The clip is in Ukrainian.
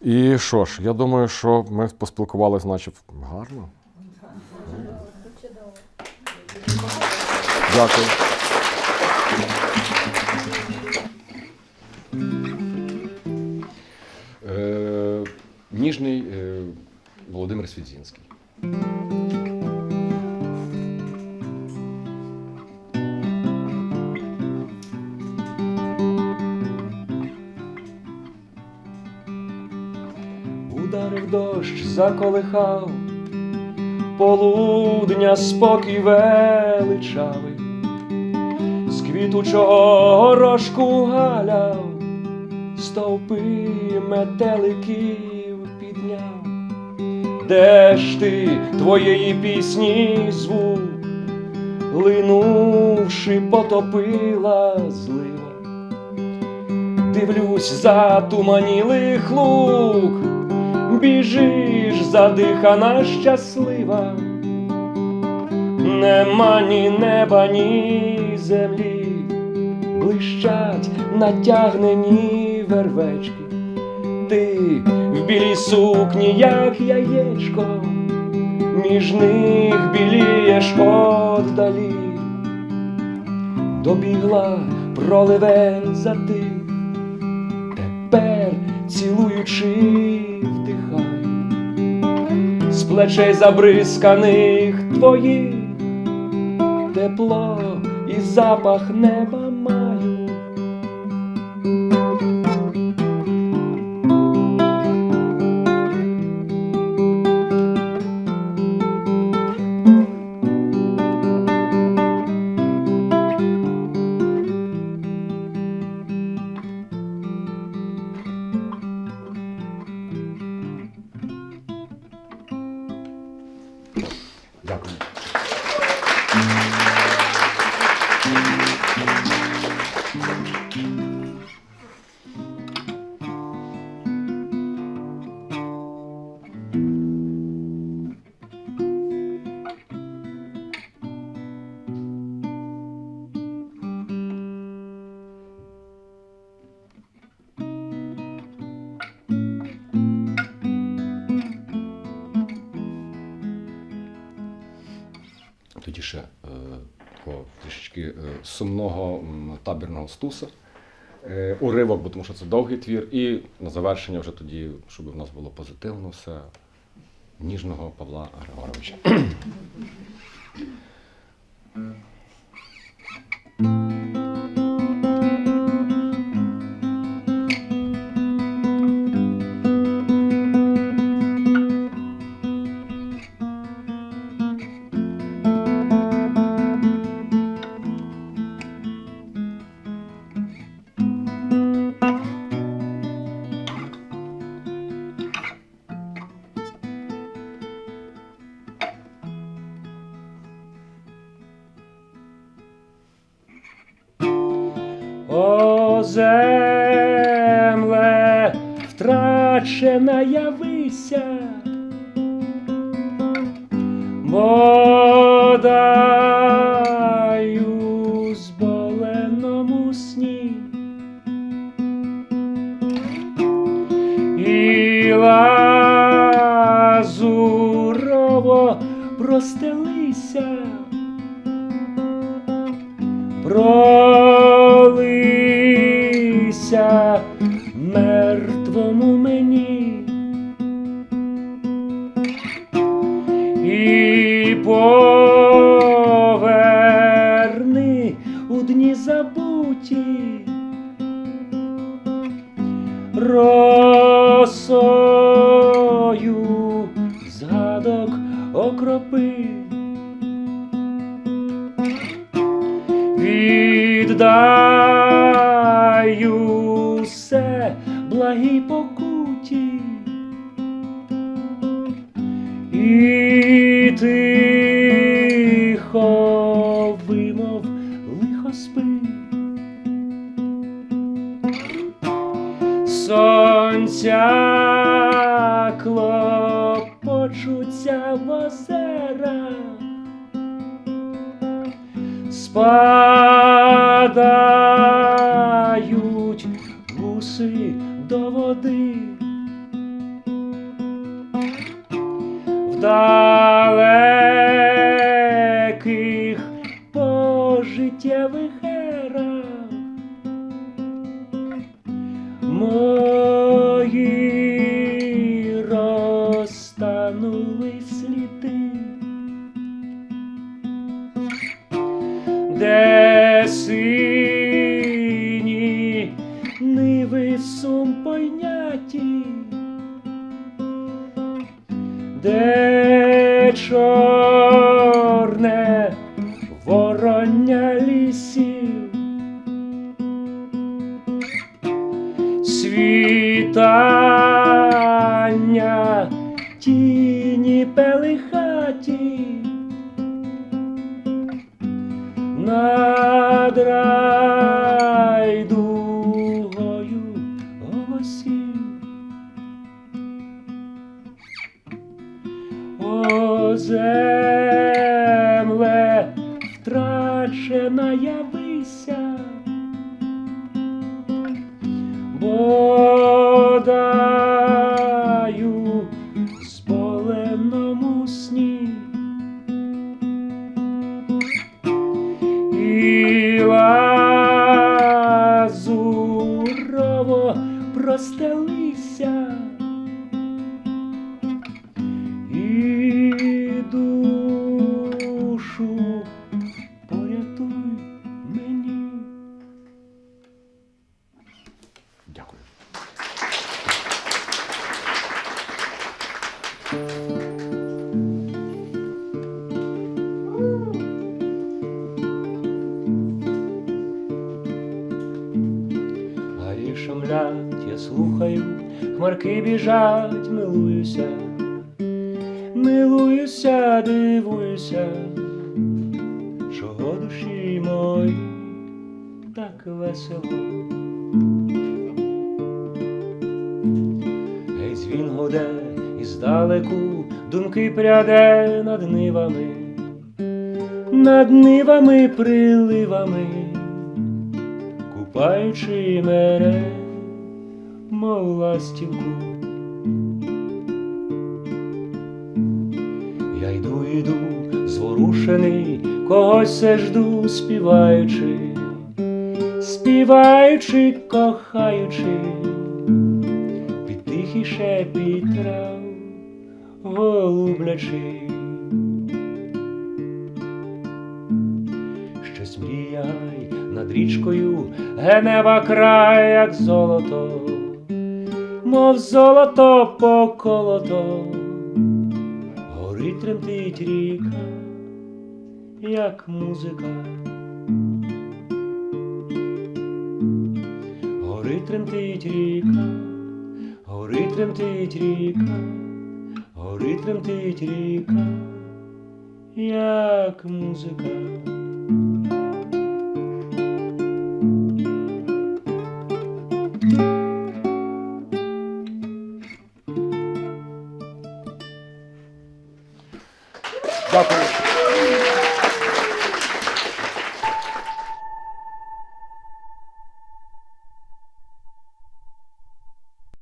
І що ж, я думаю, що ми поспілкувалися, значить, гарно. Дякую. Е, ніжний е, Володимир Свідзінський. Заколихав, полудня спокій величавий, з квітучого горошку галяв, стовпи метеликів підняв, де ж ти твоєї пісні звук, линувши, потопила злива. Дивлюсь за туманілих лук, біжиш задихана щаслива, нема ні неба, ні землі, блищать натягнені вервечки, ти в білій сукні, як яєчко, між них білієш отдалі, добігла проливень затих тепер цілуючи плечей забризканих твоїх, тепло і запах неба Тоді ще е, трішечки е, сумного табірного стуса. Е, уривок, бо тому що це довгий твір. І на завершення вже тоді, щоб в нас було позитивно все, ніжного Павла Григоровича. Земле, втрачена явися, бодаю зболеному сні. І лазурово простелися. Пролися мертвому мені і поверни у дні забуті росою згадок окропи. Віддаю благій покуті. І тихо вимов лихо спи. Сонця клопочуться в озерах. спадають до води. Вдале сум пойняті, де чорне вороння лісів. світання тіні пелихаті над земле, втрачена явися, Гаї я слухаю, хмарки біжать, милуюся, милуюся, дивуюся, чого душі мої так весело. Гей, дзвін гуде, і здалеку думки пряде над нивами, над нивами приливами купаючи мене, мов ластівку. Я йду, йду, зворушений, когось все жду, співаючи, співаючи, кохаючи, під тихий шепіт трав, голублячи. Щось мріяй над річкою, генева край, як золото, мов золото поколото, горить тремтить ріка, як музика. Горить тремтить ріка, горить тремтить ріка, горить тремтить ріка, як музика. Дякую.